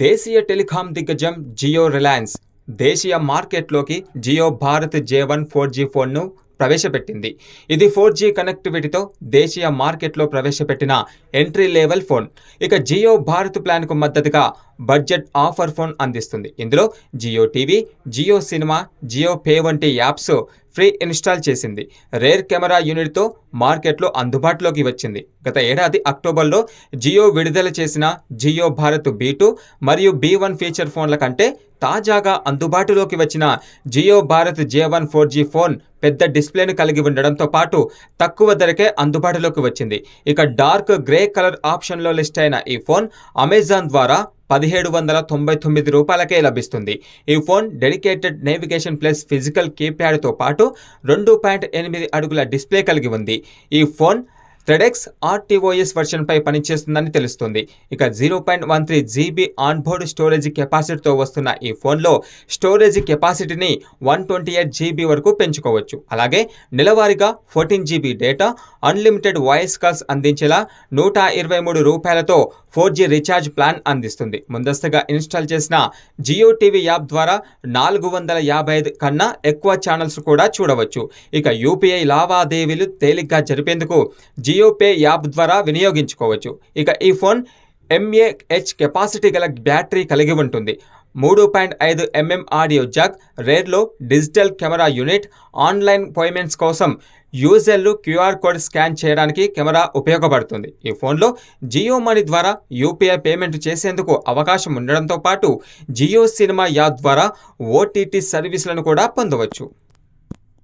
దేశీయ టెలికాం దిగ్గజం జియో రిలయన్స్ దేశీయ మార్కెట్లోకి Jio Bharat J one four G ఫోన్ను ప్రవేశపెట్టింది. ఇది ఫోర్ జీ కనెక్టివిటీతో దేశీయ మార్కెట్లో ప్రవేశపెట్టిన ఎంట్రీ లెవెల్ ఫోన్ ఇక జియో భారత్ ప్లాన్కు మద్దతుగా బడ్జెట్ ఆఫర్ ఫోన్ అందిస్తుంది. ఇందులో Jio TV Jio cinema Jio pay వంటి యాప్స్ ఫ్రీ ఇన్స్టాల్ చేసింది. రేర్ కెమెరా యూనిట్తో మార్కెట్లో అందుబాటులోకి వచ్చింది. గత ఏడాది అక్టోబర్లో జియో విడుదల చేసిన జియో భారత్ బీ టూ మరియు బీ వన్ ఫీచర్ ఫోన్ల కంటే తాజాగా అందుబాటులోకి వచ్చిన Jio Bharat J one four G phone పెద్ద డిస్ప్లేను కలిగి ఉండడంతో పాటు తక్కువ ధరకే అందుబాటులోకి వచ్చింది. ఇక డార్క్ గ్రే కలర్ ఆప్షన్లో లిస్ట్ అయిన ఈ ఫోన్ అమెజాన్ ద్వారా పదిహేడు వందల తొంభై తొమ్మిది రూపాయలకే లభిస్తుంది. ఈ phone dedicated navigation plus physical కీప్యాడ్తో పాటు రెండు పాయింట్ ఎనిమిది అడుగుల డిస్ప్లే కలిగి ఉంది. ఈ ఫోన్ థ్రెడెక్స్ ఆర్టీఓఎస్ వెర్షన్పై పనిచేస్తుందని తెలుస్తుంది. ఇక zero point one three GB onboard storage కెపాసిటీతో వస్తున్న ఈ ఫోన్లో స్టోరేజ్ కెపాసిటీని వన్ ట్వంటీ ఎయిట్ జీబీ వరకు పెంచుకోవచ్చు. అలాగే నెలవారీగా fourteen GB data unlimited voice calls అందించేలా నూట ఇరవై మూడు రూపాయలతో ఫోర్ జీ రీఛార్జ్ ప్లాన్ అందిస్తుంది. ముందస్తుగా ఇన్స్టాల్ చేసిన జియో టీవీ యాప్ ద్వారా నాలుగు వందల యాభై ఐదు కన్నా ఎక్కువ ఛానల్స్ కూడా చూడవచ్చు. ఇక యూపీఐ లావాదేవీలు తేలిగ్గా జరిపేందుకు జియో పే యాప్ ద్వారా వినియోగించుకోవచ్చు. ఇక ఈ ఫోన్ ఎంఏహెచ్ కెపాసిటీ గల బ్యాటరీ కలిగి ఉంటుంది. మూడు పాయింట్ ఐదు mm audio jack రేర్లో digital camera unit online payments కోసం యూజర్లు క్యూఆర్ కోడ్ స్కాన్ చేయడానికి కెమెరా ఉపయోగపడుతుంది. ఈ ఫోన్లో జియో మనీ ద్వారా యూపీఐ పేమెంట్ చేసేందుకు అవకాశం ఉండడంతో పాటు జియో సినిమా యాప్ ద్వారా ఓటీటీ సర్వీసులను కూడా పొందవచ్చు.